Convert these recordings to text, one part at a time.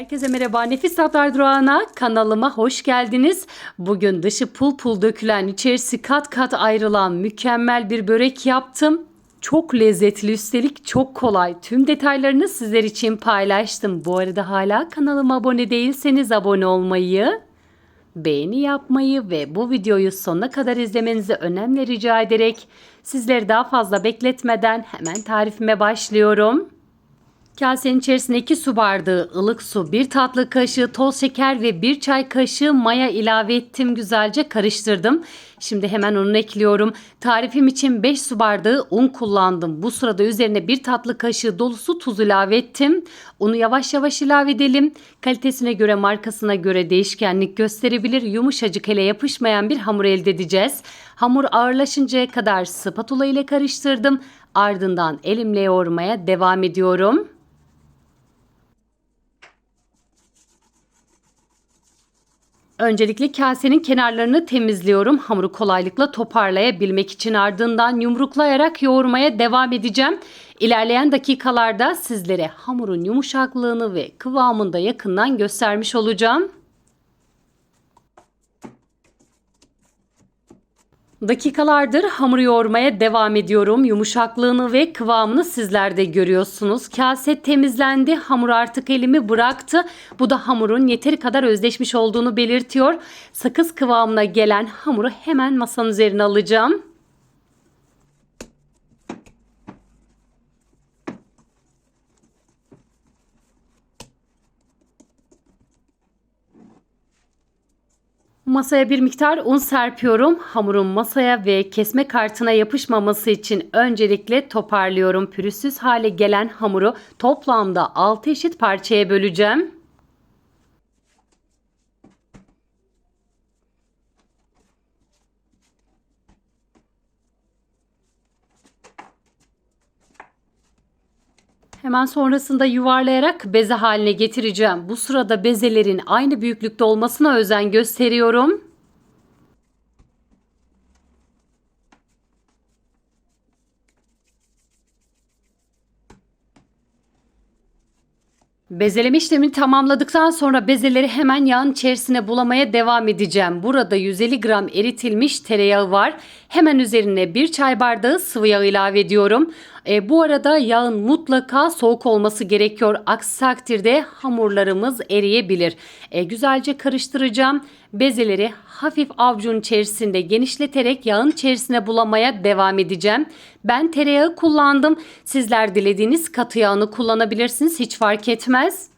Herkese merhaba. Nefis Tatlar Durağı'na kanalıma hoş geldiniz. Bugün dışı pul pul dökülen, içerisi kat kat ayrılan mükemmel bir börek yaptım. Çok lezzetli üstelik çok kolay. Tüm detaylarını sizler için paylaştım. Bu arada hala kanalıma abone değilseniz abone olmayı, beğeni yapmayı ve bu videoyu sonuna kadar izlemenizi önemli rica ederek sizleri daha fazla bekletmeden hemen tarifime başlıyorum. Kasenin içerisine 2 su bardağı ılık su, 1 tatlı kaşığı toz şeker ve 1 çay kaşığı maya ilave ettim. Güzelce karıştırdım. Şimdi hemen onu ekliyorum. Tarifim için 5 su bardağı un kullandım. Bu sırada üzerine 1 tatlı kaşığı dolusu tuz ilave ettim. Unu yavaş yavaş ilave edelim. Kalitesine göre markasına göre değişkenlik gösterebilir. Yumuşacık ele yapışmayan bir hamur elde edeceğiz. Hamur ağırlaşıncaya kadar spatula ile karıştırdım. Ardından elimle yoğurmaya devam ediyorum. Öncelikle kasenin kenarlarını temizliyorum. Hamuru kolaylıkla toparlayabilmek için ardından yumruklayarak yoğurmaya devam edeceğim. İlerleyen dakikalarda sizlere hamurun yumuşaklığını ve kıvamını da yakından göstermiş olacağım. Dakikalardır hamuru yoğurmaya devam ediyorum. Yumuşaklığını ve kıvamını sizler de görüyorsunuz. Kase temizlendi. Hamur artık elimi bıraktı. Bu da hamurun yeteri kadar özleşmiş olduğunu belirtiyor. Sakız kıvamına gelen hamuru hemen masanın üzerine alacağım. Masaya bir miktar un serpiyorum. Hamurun masaya ve kesme kartına yapışmaması için öncelikle toparlıyorum. Pürüzsüz hale gelen hamuru toplamda 6 eşit parçaya böleceğim. Hemen sonrasında yuvarlayarak beze haline getireceğim. Bu sırada bezelerin aynı büyüklükte olmasına özen gösteriyorum. Bezeleme işlemini tamamladıktan sonra bezeleri hemen yağın içerisine bulamaya devam edeceğim. Burada 150 gram eritilmiş tereyağı var. Hemen üzerine bir çay bardağı sıvı yağ ilave ediyorum. E, bu arada yağın mutlaka soğuk olması gerekiyor. Aksi takdirde hamurlarımız eriyebilir. E, güzelce karıştıracağım. Bezeleri hafif avucun içerisinde genişleterek yağın içerisine bulamaya devam edeceğim. Ben tereyağı kullandım. Sizler dilediğiniz katı yağını kullanabilirsiniz. Hiç fark etmez.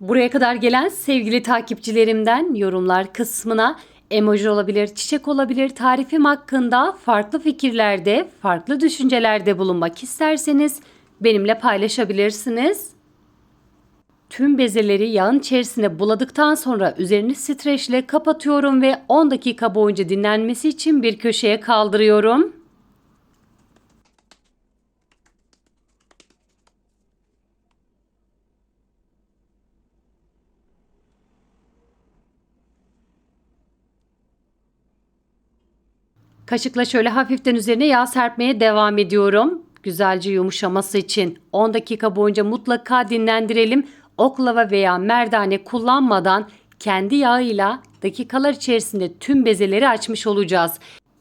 Buraya kadar gelen sevgili takipçilerimden yorumlar kısmına emoji olabilir, çiçek olabilir, tarifim hakkında farklı fikirlerde, farklı düşüncelerde bulunmak isterseniz benimle paylaşabilirsiniz. Tüm bezeleri yağın içerisine buladıktan sonra üzerini streçle kapatıyorum ve 10 dakika boyunca dinlenmesi için bir köşeye kaldırıyorum. Kaşıkla şöyle hafiften üzerine yağ serpmeye devam ediyorum. Güzelce yumuşaması için 10 dakika boyunca mutlaka dinlendirelim. Oklava veya merdane kullanmadan kendi yağıyla dakikalar içerisinde tüm bezeleri açmış olacağız.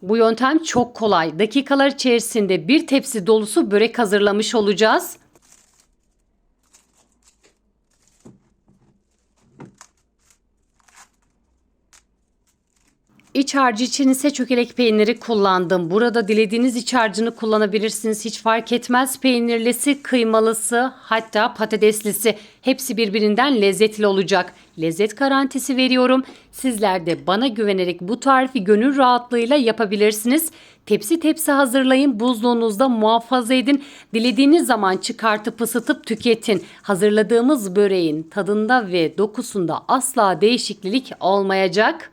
Bu yöntem çok kolay. Dakikalar içerisinde bir tepsi dolusu börek hazırlamış olacağız. İç harcı için ise çökelek peyniri kullandım. Burada dilediğiniz iç harcını kullanabilirsiniz. Hiç fark etmez. Peynirlisi, kıymalısı, hatta patateslisi hepsi birbirinden lezzetli olacak. Lezzet garantisi veriyorum. Sizler de bana güvenerek bu tarifi gönül rahatlığıyla yapabilirsiniz. Tepsi tepsi hazırlayın, buzluğunuzda muhafaza edin. Dilediğiniz zaman çıkartıp ısıtıp tüketin. Hazırladığımız böreğin tadında ve dokusunda asla değişiklik olmayacak.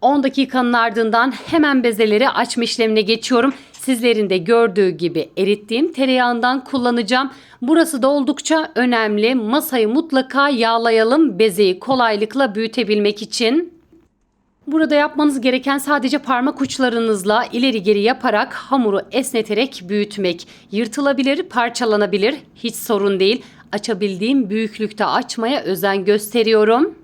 10 dakikanın ardından hemen bezeleri açma işlemine geçiyorum. Sizlerin de gördüğü gibi erittiğim tereyağından kullanacağım. Burası da oldukça önemli. Masayı mutlaka yağlayalım bezeyi kolaylıkla büyütebilmek için. Burada yapmanız gereken sadece parmak uçlarınızla ileri geri yaparak hamuru esneterek büyütmek. Yırtılabilir, parçalanabilir, hiç sorun değil. Açabildiğim büyüklükte açmaya özen gösteriyorum.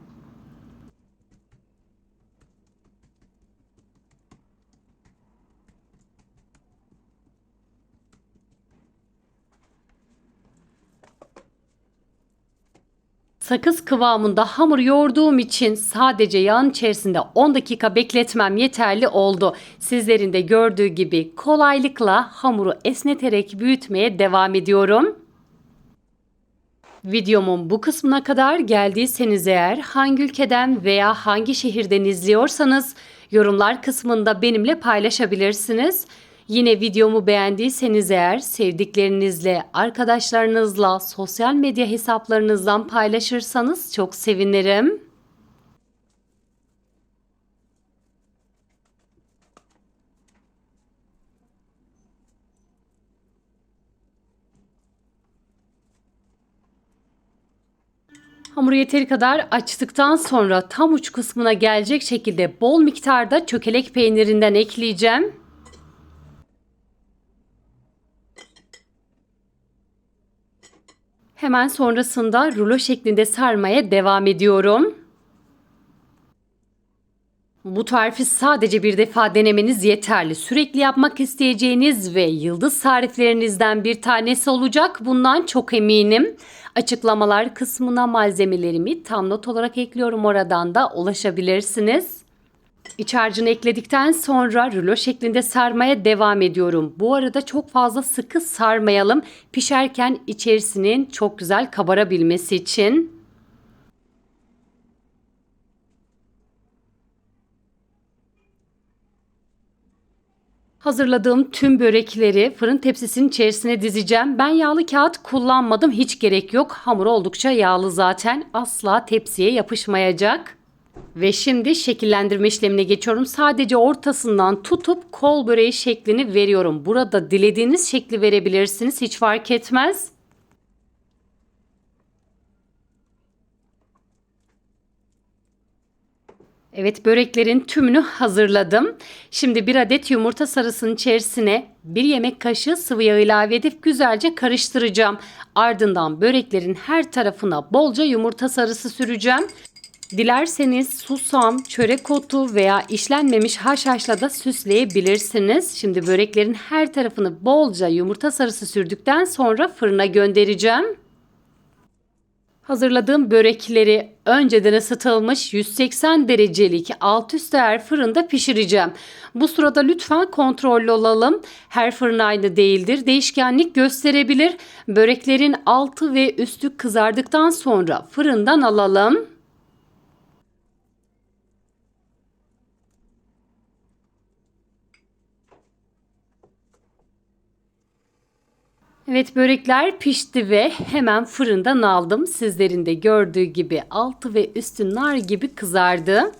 Sakız kıvamında hamur yoğurduğum için sadece yağın içerisinde 10 dakika bekletmem yeterli oldu. Sizlerin de gördüğü gibi kolaylıkla hamuru esneterek büyütmeye devam ediyorum. Videomun bu kısmına kadar geldiyseniz eğer hangi ülkeden veya hangi şehirden izliyorsanız yorumlar kısmında benimle paylaşabilirsiniz. Yine videomu beğendiyseniz eğer sevdiklerinizle, arkadaşlarınızla, sosyal medya hesaplarınızdan paylaşırsanız çok sevinirim. Hamuru yeteri kadar açtıktan sonra tam uç kısmına gelecek şekilde bol miktarda çökelek peynirinden ekleyeceğim. Hemen sonrasında rulo şeklinde sarmaya devam ediyorum. Bu tarifi sadece bir defa denemeniz yeterli. Sürekli yapmak isteyeceğiniz ve yıldız tariflerinizden bir tanesi olacak. Bundan çok eminim. Açıklamalar kısmına malzemelerimi tam not olarak ekliyorum. Oradan da ulaşabilirsiniz. İç harcını ekledikten sonra rulo şeklinde sarmaya devam ediyorum. Bu arada çok fazla sıkı sarmayalım. Pişerken içerisinin çok güzel kabarabilmesi için. Hazırladığım tüm börekleri fırın tepsisinin içerisine dizeceğim. Ben yağlı kağıt kullanmadım. Hiç gerek yok. Hamur oldukça yağlı zaten. Asla tepsiye yapışmayacak. Ve şimdi şekillendirme işlemine geçiyorum. Sadece ortasından tutup kol böreği şeklini veriyorum. Burada dilediğiniz şekli verebilirsiniz. Hiç fark etmez. Evet böreklerin tümünü hazırladım. Şimdi bir adet yumurta sarısının içerisine bir yemek kaşığı sıvı yağ ilave edip güzelce karıştıracağım. Ardından böreklerin her tarafına bolca yumurta sarısı süreceğim. Dilerseniz susam, çörek otu veya işlenmemiş haşhaşla da süsleyebilirsiniz. Şimdi böreklerin her tarafını bolca yumurta sarısı sürdükten sonra fırına göndereceğim. Hazırladığım börekleri önceden ısıtılmış 180 derecelik alt üst ayar fırında pişireceğim. Bu sırada lütfen kontrollü olalım. Her fırın aynı değildir. Değişkenlik gösterebilir. Böreklerin altı ve üstü kızardıktan sonra fırından alalım. Evet börekler pişti ve hemen fırından aldım. Sizlerin de gördüğü gibi altı ve üstü nar gibi kızardı.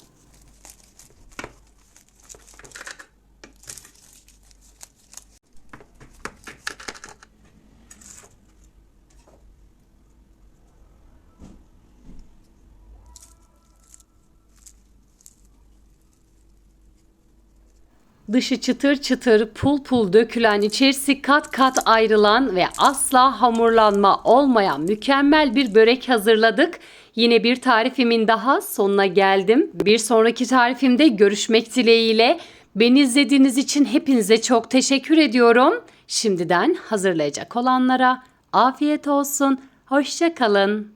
Dışı çıtır çıtır pul pul dökülen içerisi kat kat ayrılan ve asla hamurlanma olmayan mükemmel bir börek hazırladık. Yine bir tarifimin daha sonuna geldim. Bir sonraki tarifimde görüşmek dileğiyle. Beni izlediğiniz için hepinize çok teşekkür ediyorum. Şimdiden hazırlayacak olanlara afiyet olsun. Hoşça kalın.